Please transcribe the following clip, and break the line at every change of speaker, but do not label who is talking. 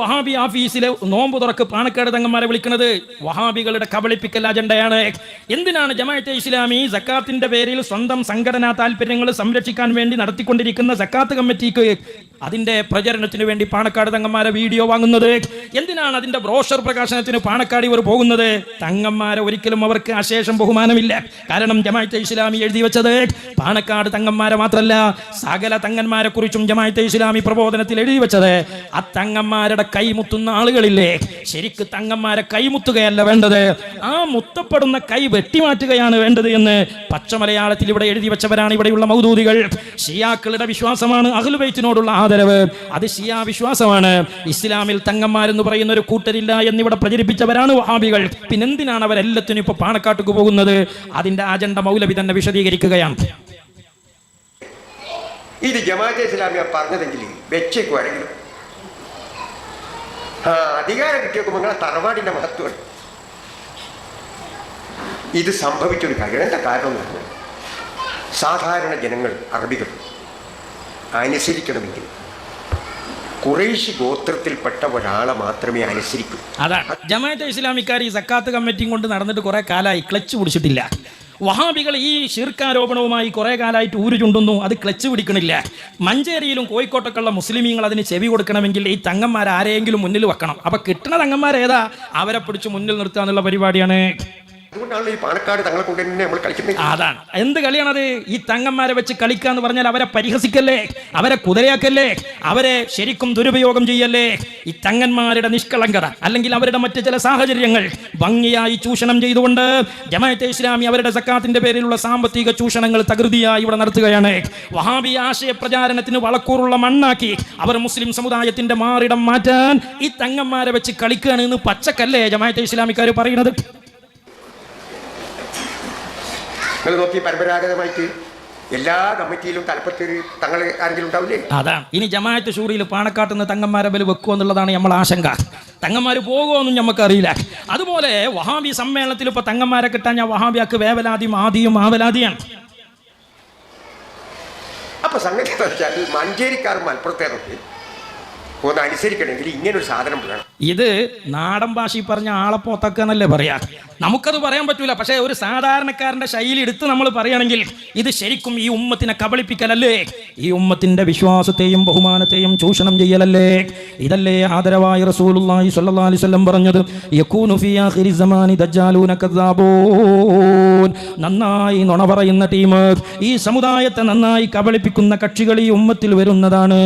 വഹാബി ഓഫീസിലെ നോമ്പ് തുറക്ക് പാണക്കാട് തങ്ങന്മാരെ വിളിക്കുന്നത്. വഹാബികളുടെ കബളിപ്പിക്കൽ അജണ്ടയാണ് എന്തിനാണ് ജമാഅത്തെ ഇസ്ലാമി സക്കാത്തിന്റെ പേരിൽ സ്വന്തം സംഘടനാ താല്പര്യങ്ങൾ സംരക്ഷിക്കാൻ വേണ്ടി നടത്തിക്കൊണ്ടിരിക്കുന്ന സക്കാത്ത് കമ്മിറ്റിക്ക് അതിന്റെ പ്രചരണത്തിന് വേണ്ടി പാണക്കാട് തങ്ങന്മാരെ വീഡിയോ വാങ്ങുന്നത്. എന്തിനാണ് അതിന്റെ ബ്രോഷർ പ്രകാശനത്തിന് പാണക്കാട് ഇവർ പോകുന്നത്? തങ്ങന്മാരെ ഒരിക്കലും അവർക്ക് അശേഷം ബഹുമാനമില്ല. കാരണം ജമാഅത്തെ ഇസ്ലാമി എഴുതി വെച്ചത് പാണക്കാട് തങ്ങന്മാരെ മാത്രമല്ല സകല തങ്ങന്മാരെ കുറിച്ചും ജമാഅത്തെ ഇസ്ലാമി പ്രബോധനത്തിൽ എഴുതി വെച്ചത് ആ തങ്ങന്മാരുടെ കൈമുത്തുന്ന ആളുകളില്ലേ? ശരിക്ക് തങ്ങന്മാരെ കൈമുത്തുകയല്ല വേണ്ടത്. ആ മുത്തപ്പെടുന്ന കൈ വെട്ടിമാറ്റുകയാണ് വേണ്ടത് എന്ന് പച്ചമലയാളത്തിൽ ഇവിടെ എഴുതി വെച്ചവരാണ് ഇവിടെയുള്ള മൗദൂദികൾ. ഷിയാക്കളുടെ വിശ്വാസമാണ് അഹ്ലുബൈത്തിനോടുള്ള ആദരവ്. അത് ഷിയാ വിശ്വാസമാണ്. ഇസ്ലാമിൽ തങ്ങന്മാരെന്ന് പറയുന്ന ഒരു കൂട്ടരില്ല എന്നിവിടെ പ്രചരിപ്പിച്ചവരാണ് വഹാബികൾ. പിന്നെന്തിനാണ് അവരെല്ലാത്തിനും ഇപ്പൊ പാണക്കാട്ടേക്ക് പോകുന്നത്? അതിന്റെ അജണ്ട മൗലവി തന്നെ വിശദീകരിക്കുകയാണ്.
ഇത് ജമാഅത്തെ ഇസ്ലാമിയ പറഞ്ഞതെങ്കിൽ വെച്ചേക്കുവാണെങ്കിലും ആ അധികാരം കിട്ടിയേക്കുമ്പോൾ നിങ്ങളെ തറവാടിന്റെ മഹത്വമാണ്. ഇത് സംഭവിച്ചൊരു കാര്യം. എന്താ കാരണം സാധാരണ ജനങ്ങൾ അറബികൾ അനുസരിക്കണമെങ്കിൽ. കുറേശ് ഗോത്രത്തിൽപ്പെട്ട ഒരാളെ മാത്രമേ അനുസരിക്കൂ.
അതാണ് ജമാഅത്തെ ഇസ്ലാമിക്കാർ ഈ സക്കാത്ത് കമ്മിറ്റിയും കൊണ്ട് നടന്നിട്ട് കുറെ കാലമായി ക്ലച്ച് പിടിച്ചിട്ടില്ല. വഹാബികൾ ഈ ശീർക്കാരോപണവുമായി കുറേ കാലമായിട്ട് ഊരു ചുണ്ടുന്നു അത് ക്ലച്ച് പിടിക്കണില്ല. മഞ്ചേരിയിലും കോഴിക്കോട്ടൊക്കെയുള്ള മുസ്ലിമീങ്ങൾ അതിന് ചെവി കൊടുക്കണമെങ്കിൽ ഈ തങ്ങന്മാർ ആരെയെങ്കിലും മുന്നിൽ വെക്കണം. അപ്പൊ കിട്ടുന്ന തങ്ങന്മാരേതാ? അവരെ പിടിച്ച് മുന്നിൽ നിർത്തുക എന്നുള്ള പരിപാടിയാണ്
ഈ പാലക്കാട് തങ്ങളെ കൊണ്ട് തന്നെ നമ്മൾ കളിക്കുന്നത്
അതാണ്. എന്ത് കളിയാണത്? ഈ തങ്ങന്മാരെ വെച്ച് കളിക്കുക എന്ന് പറഞ്ഞാൽ അവരെ പരിഹസിക്കല്ലേ? അവരെ കുതിരയാക്കല്ലേ? അവരെ ശരിക്കും ദുരുപയോഗം ചെയ്യല്ലേ? ഈ തങ്ങന്മാരുടെ നിഷ്കളങ്കത അല്ലെങ്കിൽ അവരുടെ മറ്റ് ചില സാഹചര്യങ്ങൾ ഭംഗിയായി ചൂഷണം ചെയ്തുകൊണ്ട് ജമാഅത്തെ ഇസ്ലാമി അവരുടെ സക്കാത്തിന്റെ പേരിലുള്ള സാമ്പത്തിക ചൂഷണങ്ങൾ തകൃതിയായി ഇവിടെ നടത്തുകയാണ്. വഹാബി ആശയ പ്രചാരണത്തിന് വളക്കൂറുള്ള മണ്ണാക്കി അവർ മുസ്ലിം സമുദായത്തിന്റെ മാറിടം മാറ്റാൻ ഈ തങ്ങന്മാരെ വെച്ച് കളിക്കുകയാണ് എന്ന് പച്ചക്കല്ലേ ജമാഅത്തെ ഇസ്ലാമിക്കാർ പറയുന്നത്?
നിങ്ങൾ നോക്കി പരമ്പരാഗതമായിട്ട് എല്ലാ കമ്മിറ്റിയിലും തലപ്പത്തിൽ തങ്ങൾ ആരെങ്കിലും ഉണ്ടാവില്ലേ?
അതാണ്. ഇനി ജമാഅത്ത് ഷൂറിയിൽ പാണക്കാട്ട് നിന്ന് തങ്ങന്മാരെ ബൽ വെക്കുക എന്നുള്ളതാണ് നമ്മൾ ആശങ്ക. തങ്ങന്മാർ പോകുമോന്നും നമുക്കറിയില്ല അതുപോലെ വഹാബി സമ്മേളനത്തിൽ ഇപ്പൊ തങ്ങന്മാരെ കിട്ടാൻ ഞാൻ വഹാബിയാക്ക് വേവലാതിയും ആദിയും ആവലാതിയാണ്.
അപ്പൊ സംഗതി മഞ്ചേരിക്കാർ മലപ്പുറത്തേറൊക്കെ അനുസരിക്കണമെങ്കിൽ ഇങ്ങനെ ഒരു സാധനം വേണം.
ഇത് നാടൻ ഭാഷയിൽ പറഞ്ഞ ആളെ പറയാ? നമുക്കത് പറയാൻ പറ്റൂല. പക്ഷേ ഒരു സാധാരണക്കാരന്റെ ശൈലി എടുത്ത് നമ്മൾ പറയുകയാണെങ്കിൽ ഇത് ശരിക്കും ഈ ഉമ്മത്തിനെ കബളിപ്പിക്കലല്ലേ? ഈ ഉമ്മത്തിന്റെ വിശ്വാസത്തെയും ബഹുമാനത്തെയും ചൂഷണം ചെയ്യലല്ലേ? ഇതല്ലേ ആദരവായ റസൂലുള്ളാഹി സ്വല്ലല്ലാഹി അലൈഹി വസല്ലം പറഞ്ഞത്? യകൂനു നന്നായി നുണ പറയുന്ന ടീം ഈ സമുദായത്തെ നന്നായി കബളിപ്പിക്കുന്ന കക്ഷികൾ ഈ ഉമ്മത്തിൽ വരുന്നതാണ്.